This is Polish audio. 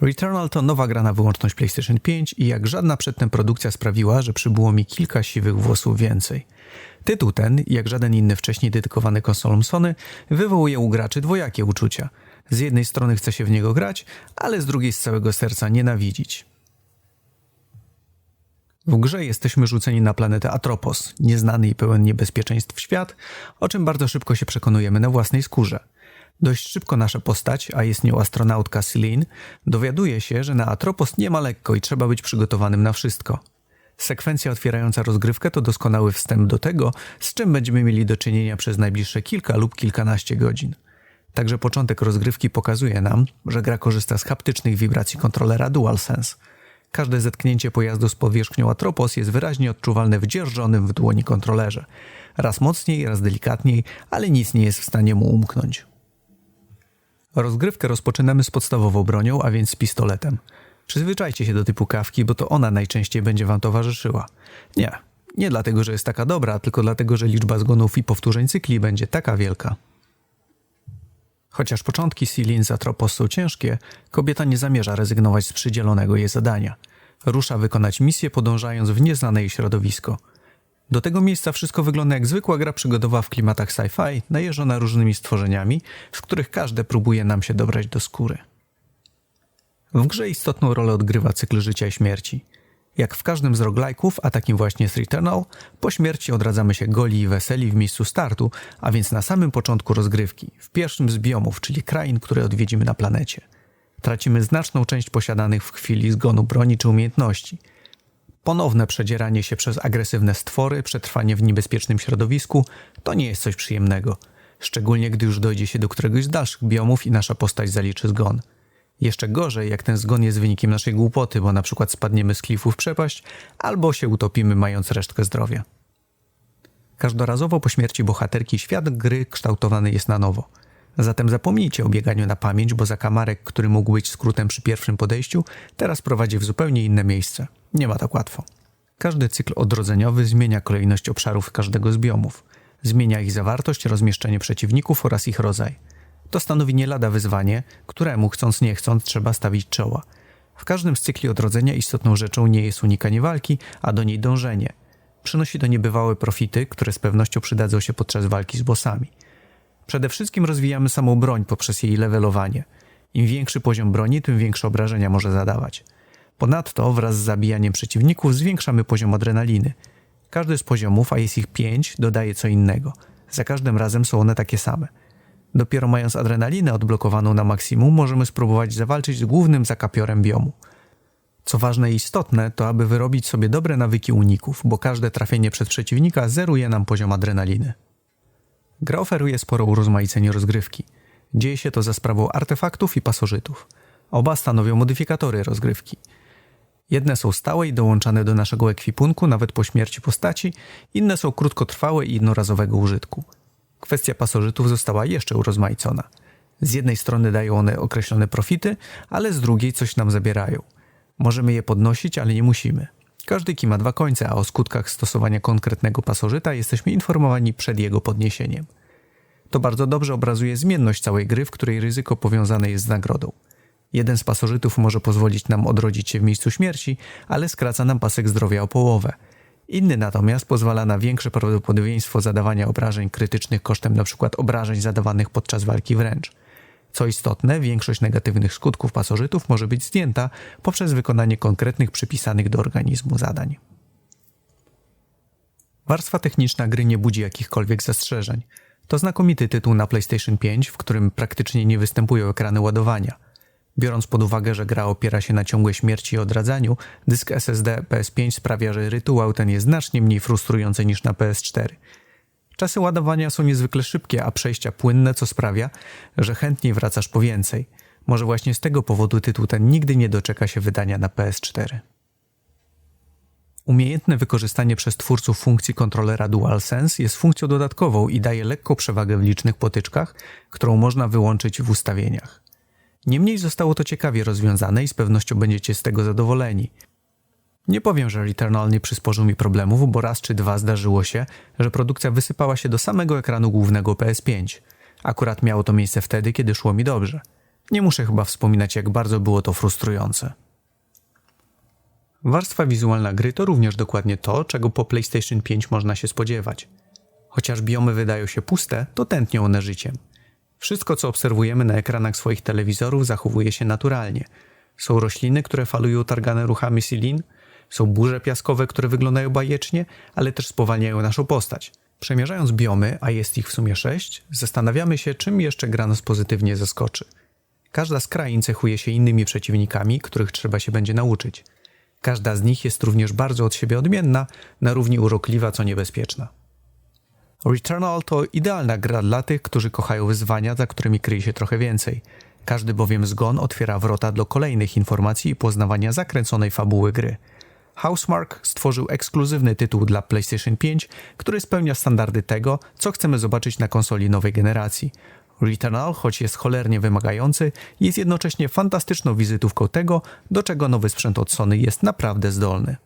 Returnal to nowa gra na wyłączność PlayStation 5 i jak żadna przedtem produkcja sprawiła, że przybyło mi kilka siwych włosów więcej. Tytuł ten, jak żaden inny wcześniej dedykowany konsolom Sony, wywołuje u graczy dwojakie uczucia. Z jednej strony chce się w niego grać, ale z drugiej z całego serca nienawidzić. W grze jesteśmy rzuceni na planetę Atropos, nieznany i pełen niebezpieczeństw świat, o czym bardzo szybko się przekonujemy na własnej skórze. Dość szybko nasza postać, a jest nią astronautka Celine, dowiaduje się, że na Atropos nie ma lekko i trzeba być przygotowanym na wszystko. Sekwencja otwierająca rozgrywkę to doskonały wstęp do tego, z czym będziemy mieli do czynienia przez najbliższe kilka lub kilkanaście godzin. Także początek rozgrywki pokazuje nam, że gra korzysta z haptycznych wibracji kontrolera DualSense. Każde zetknięcie pojazdu z powierzchnią Atropos jest wyraźnie odczuwalne w dzierżonym w dłoni kontrolerze. Raz mocniej, raz delikatniej, ale nic nie jest w stanie mu umknąć. Rozgrywkę rozpoczynamy z podstawową bronią, a więc z pistoletem. Przyzwyczajcie się do typu kawki, bo to ona najczęściej będzie wam towarzyszyła. Nie, nie dlatego, że jest taka dobra, tylko dlatego, że liczba zgonów i powtórzeń cykli będzie taka wielka. Chociaż początki Silin z Atropos są ciężkie, kobieta nie zamierza rezygnować z przydzielonego jej zadania. Rusza wykonać misję, podążając w nieznane jej środowisko. Do tego miejsca wszystko wygląda jak zwykła gra przygodowa w klimatach sci-fi, najeżdżona różnymi stworzeniami, z których każde próbuje nam się dobrać do skóry. W grze istotną rolę odgrywa cykl życia i śmierci. Jak w każdym z roglajków, a takim właśnie jest Returnal, po śmierci odradzamy się goli i weseli w miejscu startu, a więc na samym początku rozgrywki, w pierwszym z biomów, czyli krain, które odwiedzimy na planecie. Tracimy znaczną część posiadanych w chwili zgonu broni czy umiejętności. Ponowne przedzieranie się przez agresywne stwory, przetrwanie w niebezpiecznym środowisku to nie jest coś przyjemnego, szczególnie gdy już dojdzie się do któregoś z dalszych biomów i nasza postać zaliczy zgon – jeszcze gorzej, jak ten zgon jest wynikiem naszej głupoty, bo na przykład spadniemy z klifu w przepaść, albo się utopimy mając resztkę zdrowia. Każdorazowo po śmierci bohaterki świat gry kształtowany jest na nowo. Zatem zapomnijcie o bieganiu na pamięć, bo zakamarek, który mógł być skrótem przy pierwszym podejściu, teraz prowadzi w zupełnie inne miejsce. Nie ma tak łatwo. Każdy cykl odrodzeniowy zmienia kolejność obszarów każdego z biomów. Zmienia ich zawartość, rozmieszczenie przeciwników oraz ich rodzaj. To stanowi nie lada wyzwanie, któremu chcąc nie chcąc trzeba stawić czoła. W każdym z cykli odrodzenia istotną rzeczą nie jest unikanie walki, a do niej dążenie. Przynosi to niebywałe profity, które z pewnością przydadzą się podczas walki z bossami. Przede wszystkim rozwijamy samą broń poprzez jej levelowanie. Im większy poziom broni, tym większe obrażenia może zadawać. Ponadto wraz z zabijaniem przeciwników zwiększamy poziom adrenaliny. Każdy z poziomów, a jest ich pięć, dodaje co innego. Za każdym razem są one takie same – Dopiero mając adrenalinę odblokowaną na maksimum, możemy spróbować zawalczyć z głównym zakapiorem biomu. Co ważne i istotne, to aby wyrobić sobie dobre nawyki uników, bo każde trafienie przed przeciwnika zeruje nam poziom adrenaliny. Gra oferuje sporo urozmaicenie rozgrywki. Dzieje się to za sprawą artefaktów i pasożytów. Oba stanowią modyfikatory rozgrywki. Jedne są stałe i dołączane do naszego ekwipunku nawet po śmierci postaci, inne są krótkotrwałe i jednorazowego użytku – kwestia pasożytów została jeszcze urozmaicona. Z jednej strony dają one określone profity, ale z drugiej coś nam zabierają. Możemy je podnosić, ale nie musimy. Każdy kij ma dwa końce, a o skutkach stosowania konkretnego pasożyta jesteśmy informowani przed jego podniesieniem. To bardzo dobrze obrazuje zmienność całej gry, w której ryzyko powiązane jest z nagrodą. Jeden z pasożytów może pozwolić nam odrodzić się w miejscu śmierci, ale skraca nam pasek zdrowia o połowę – Inny natomiast pozwala na większe prawdopodobieństwo zadawania obrażeń krytycznych kosztem np. obrażeń zadawanych podczas walki wręcz. Co istotne, większość negatywnych skutków pasożytów może być zdjęta poprzez wykonanie konkretnych przypisanych do organizmu zadań. Warstwa techniczna gry nie budzi jakichkolwiek zastrzeżeń. To znakomity tytuł na PlayStation 5, w którym praktycznie nie występują ekrany ładowania – Biorąc pod uwagę, że gra opiera się na ciągłej śmierci i odradzaniu, dysk SSD PS5 sprawia, że rytuał ten jest znacznie mniej frustrujący niż na PS4. Czasy ładowania są niezwykle szybkie, a przejścia płynne, co sprawia, że chętniej wracasz po więcej. Może właśnie z tego powodu tytuł ten nigdy nie doczeka się wydania na PS4. Umiejętne wykorzystanie przez twórców funkcji kontrolera DualSense jest funkcją dodatkową i daje lekką przewagę w licznych potyczkach, którą można wyłączyć w ustawieniach. Niemniej zostało to ciekawie rozwiązane i z pewnością będziecie z tego zadowoleni. Nie powiem, że Returnal nie przysporzył mi problemów, bo raz czy dwa zdarzyło się, że produkcja wysypała się do samego ekranu głównego PS5. Akurat miało to miejsce wtedy, kiedy szło mi dobrze. Nie muszę chyba wspominać, jak bardzo było to frustrujące. Warstwa wizualna gry to również dokładnie to, czego po PlayStation 5 można się spodziewać. Chociaż biomy wydają się puste, to tętnią one życiem. Wszystko, co obserwujemy na ekranach swoich telewizorów, zachowuje się naturalnie. Są rośliny, które falują targane ruchami silin, są burze piaskowe, które wyglądają bajecznie, ale też spowalniają naszą postać. Przemierzając biomy, a jest ich w sumie sześć, zastanawiamy się, czym jeszcze gra nas pozytywnie zaskoczy. Każda z krain cechuje się innymi przeciwnikami, których trzeba się będzie nauczyć. Każda z nich jest również bardzo od siebie odmienna, na równi urokliwa co niebezpieczna. Returnal to idealna gra dla tych, którzy kochają wyzwania, za którymi kryje się trochę więcej. Każdy bowiem zgon otwiera wrota do kolejnych informacji i poznawania zakręconej fabuły gry. Housemark stworzył ekskluzywny tytuł dla PlayStation 5, który spełnia standardy tego, co chcemy zobaczyć na konsoli nowej generacji. Returnal, choć jest cholernie wymagający, jest jednocześnie fantastyczną wizytówką tego, do czego nowy sprzęt od Sony jest naprawdę zdolny.